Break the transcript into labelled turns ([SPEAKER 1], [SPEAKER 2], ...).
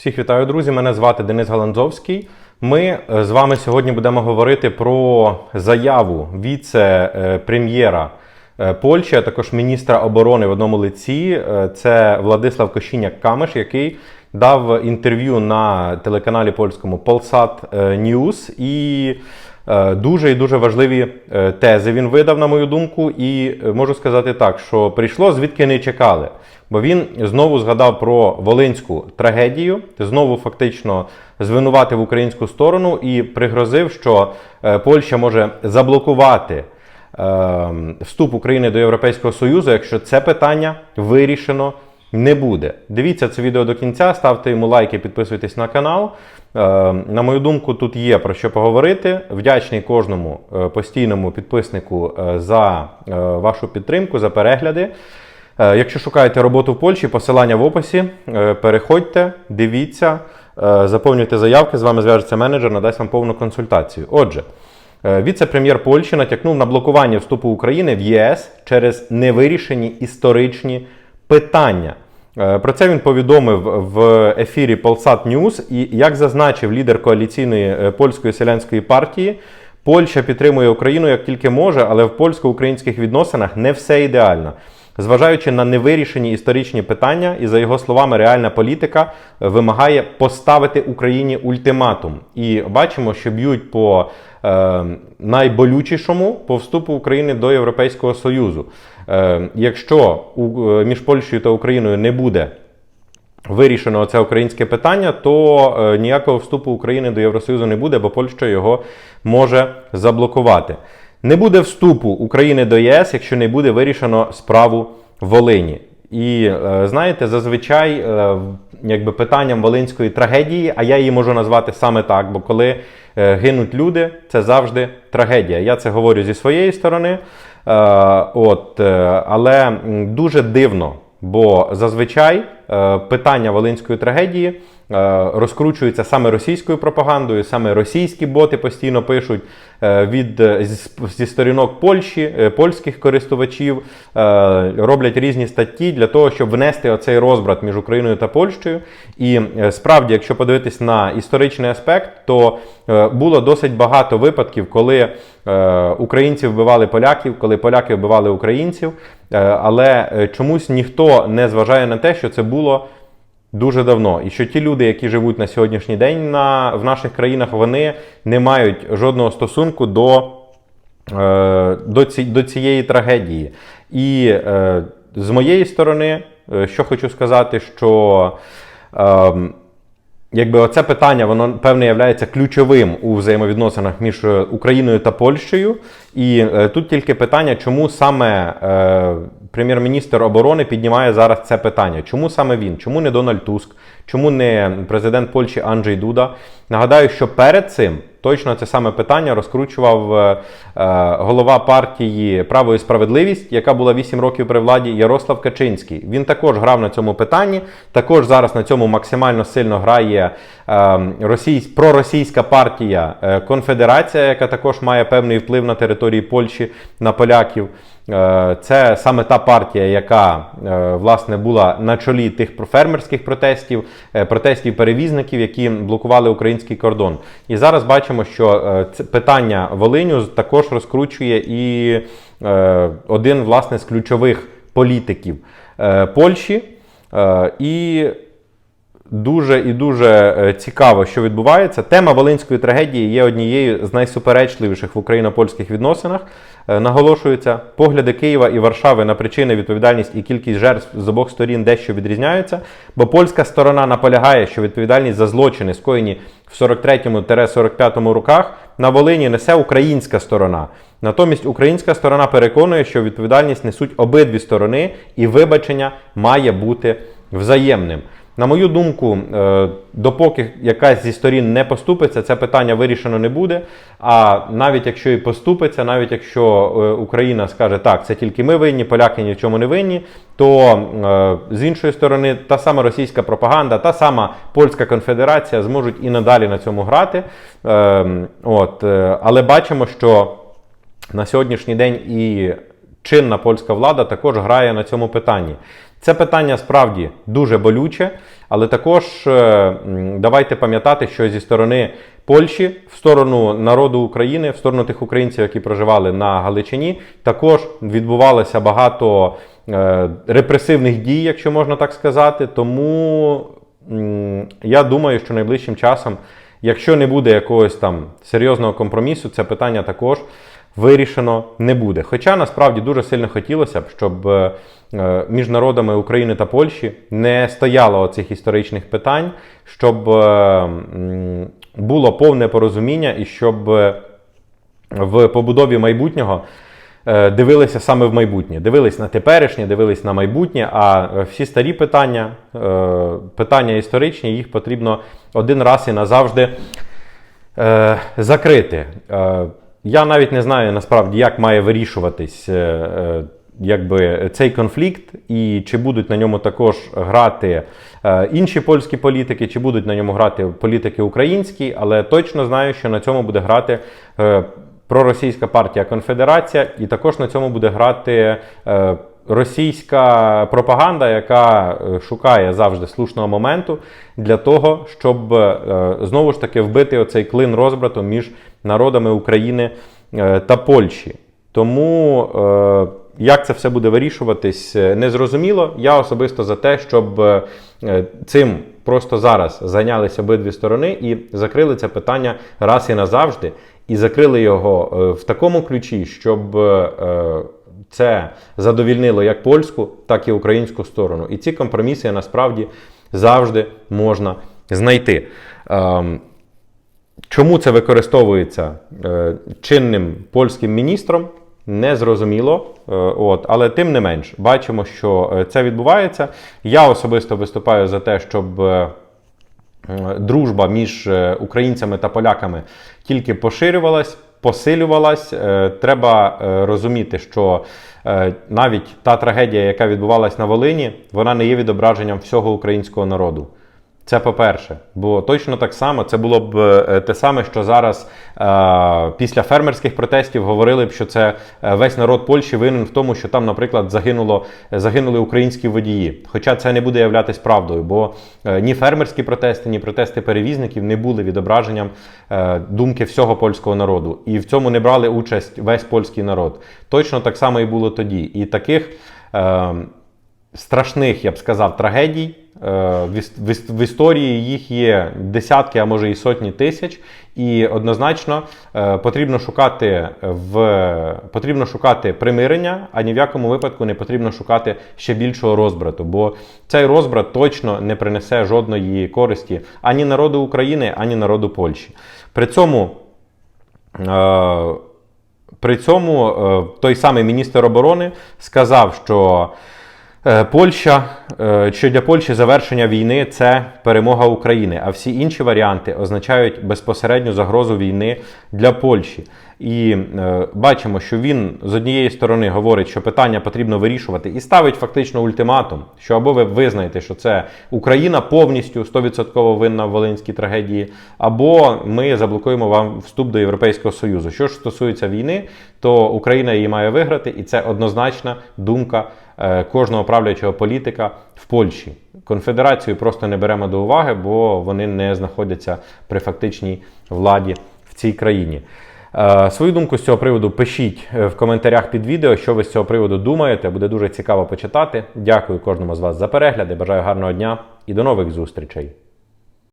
[SPEAKER 1] Всіх вітаю, друзі! Мене звати Денис Галанзовський. Ми е, з вами сьогодні будемо говорити про заяву віце-прем'єра е, Польщі, а також міністра оборони в одному лиці. Е, Це Владислав Кошіняк Камеш, який дав інтерв'ю на телеканалі польському Polsat е, News і е, дуже і дуже важливі е, тези він видав, на мою думку. І можу сказати так, що прийшло звідки не чекали. Бо він знову згадав про волинську трагедію, знову фактично звинуватив українську сторону і пригрозив, що Польща може заблокувати е, вступ України до Європейського Союзу, якщо це питання вирішено не буде. Дивіться це відео до кінця, ставте йому лайки, підписуйтесь на канал. Е, На мою думку, тут є про що поговорити. Вдячний кожному е, постійному підписнику е, за вашу підтримку, за перегляди. Якщо шукаєте роботу в Польщі, посилання в описі. Переходьте, дивіться, заповнюйте заявки. З вами зв'яжеться менеджер, надасть вам повну консультацію. Отже, віце-прем'єр Польщі натякнув на блокування вступу України в ЄС через невирішені історичні питання. Е, Про це він повідомив в ефірі Polsat News. І як зазначив лідер коаліційної е, польської селянської партії, Польща підтримує Україну як тільки може, але в польсько-українських відносинах не все ідеально. Зважаючи на невирішені історичні питання, і за його словами, реальна політика е, вимагає поставити Україні ультиматум. І бачимо, що б'ють по найболючішому по вступу України до Європейського Союзу. Е, якщо е, між Польщею та Україною не буде вирішено це українське питання, то е, ніякого вступу України до Євросоюзу не буде, бо Польща його може заблокувати. Не буде вступу України до ЄС, якщо не буде вирішено справу Волині. І е, знаєте, зазвичай е, якби питанням волинської трагедії, а я її можу назвати саме так, бо коли е, гинуть люди, це завжди трагедія. Я це говорю зі своєї сторони. От, але дуже дивно, бо зазвичай питання волинської трагедії е, розкручується саме російською пропагандою, саме російські боти постійно пишуть е, від е, зі сторінок Польщі, е, польських користувачів, е, роблять різні статті для того, щоб внести оцей розбрат між Україною та Польщею. І е, справді, якщо подивитись на історичний аспект, то е, було досить багато випадків, коли е, українці вбивали поляків, коли поляки вбивали українців. Е, Але е, чомусь ніхто не зважає на те, що це було дуже давно. І що ті люди, які живуть на сьогоднішній день на, в наших країнах, вони не мають жодного стосунку до, е, до, ці, до цієї трагедії. І е, з моєї сторони, е, що хочу сказати, що. ем, Якби оце питання, воно певне є ключовим у взаємовідносинах між е, Україною та Польщею. І е, тут тільки питання, чому саме е, прем'єр-міністр оборони піднімає зараз це питання? Чому саме він? Чому не Дональд Туск? Чому не президент Польщі Анджей Дуда? Нагадаю, що перед цим точно це саме питання розкручував е, е, голова партії Право і справедливість, яка була 8 років при владі, Ярослав Качинський. Він також грав на цьому питанні. Також зараз на цьому максимально сильно грає е, російсь, проросійська партія е, Конфедерація, яка також має певний вплив на території Польщі на поляків. Е, Це саме та партія, яка е, власне була на чолі тих фермерських протестів, е, протестів перевізників, які блокували український кордон. І зараз бачимо, що це питання Волиню також розкручує і один власне з ключових політиків Польщі. І Дуже і дуже е, цікаво, що відбувається. Тема волинської трагедії є однією з найсуперечливіших в україно-польських відносинах. Е, Наголошується, погляди Києва і Варшави на причини, відповідальність і кількість жертв з обох сторін дещо відрізняються, бо польська сторона наполягає, що відповідальність за злочини, скоєні в 43-45 роках, на Волині несе українська сторона. Натомість українська сторона переконує, що відповідальність несуть обидві сторони, і вибачення має бути взаємним. На мою думку, е, допоки якась зі сторін не поступиться, це питання вирішено не буде. А навіть якщо і поступиться, навіть якщо е, Україна скаже так, це тільки ми винні, поляки ні в чому не винні, то е, з іншої сторони та сама російська пропаганда, та сама польська конфедерація зможуть і надалі на цьому грати. Е, От, але бачимо, що на сьогоднішній день і чинна польська влада також грає на цьому питанні. Це питання справді дуже болюче, але також е, давайте пам'ятати, що зі сторони Польщі, в сторону народу України, в сторону тих українців, які проживали на Галичині, також відбувалося багато е, репресивних дій, якщо можна так сказати. Тому я думаю, що найближчим часом, якщо не буде якогось там серйозного компромісу, це питання також вирішено не буде. Хоча насправді дуже сильно хотілося б, щоб е, е, між народами України та Польщі не стояло оцих історичних питань, щоб е, було повне порозуміння і щоб в побудові майбутнього дивилися саме в майбутнє. Дивились на теперішнє, дивились на майбутнє, а всі старі питання, питання історичні, їх потрібно один раз і назавжди закрити. Я навіть не знаю насправді, як має вирішуватись е, е, якби, цей конфлікт, і чи будуть на ньому також грати е, інші польські політики, чи будуть на ньому грати політики українські, але точно знаю, що на цьому буде грати. Проросійська партія Конфедерація, і також на цьому буде грати е, російська пропаганда, яка е, шукає завжди слушного моменту для того, щоб е, знову ж таки вбити оцей клин розбрату між народами України е, та Польщі. Тому як це все буде вирішуватись, незрозуміло. Я особисто за те, щоб цим просто зараз зайнялися обидві сторони і закрили це питання раз і назавжди, і закрили його в такому ключі, щоб це задовільнило як польську, так і українську сторону. І ці компроміси насправді завжди можна знайти. Ем, Чому це використовується е, чинним польським міністром? Не зрозуміло, Е, от, але тим не менш, бачимо, що е, це відбувається. Я особисто виступаю за те, щоб дружба між українцями та поляками тільки поширювалась, посилювалась. Е, Треба е, розуміти, що е, навіть та трагедія, яка відбувалась на Волині, вона не є відображенням всього українського народу. Це по-перше, бо точно так само це було б е, те саме, що зараз е, після фермерських протестів говорили б, що це е, весь народ Польщі винен в тому, що там, наприклад, загинуло, загинули українські водії. Хоча це не буде являтись правдою, бо е, ні фермерські протести, ні протести перевізників не були відображенням е, думки всього польського народу. І в цьому не брали участь весь польський народ. Точно так само і було тоді. І таких. Е, страшних, я б сказав, трагедій. Е, В іс- в іс- в історії їх є десятки, а може і сотні тисяч. І однозначно е, потрібно шукати в потрібно шукати примирення, а ні в якому випадку не потрібно шукати ще більшого розбрату, бо цей розбрат точно не принесе жодної користі ані народу України, ані народу Польщі. При цьому е, при цьому той самий міністр оборони сказав, що Польща, е, що для Польщі завершення війни це перемога України, а всі інші варіанти означають безпосередню загрозу війни для Польщі. І е, бачимо, що він з однієї сторони говорить, що питання потрібно вирішувати, і ставить фактично ультиматум, що або ви визнаєте, що це Україна повністю 100% винна в волинській трагедії, або ми заблокуємо вам вступ до Європейського Союзу. Що ж стосується війни, то Україна її має виграти, і це однозначна думка е, кожного правлячого політика в Польщі. Конфедерацію просто не беремо до уваги, бо вони не знаходяться при фактичній владі в цій країні. Е, Свою думку з цього приводу пишіть е, в коментарях під відео, що ви з цього приводу думаєте. Буде дуже цікаво почитати. Дякую кожному з вас за перегляди. Бажаю гарного дня і до нових зустрічей.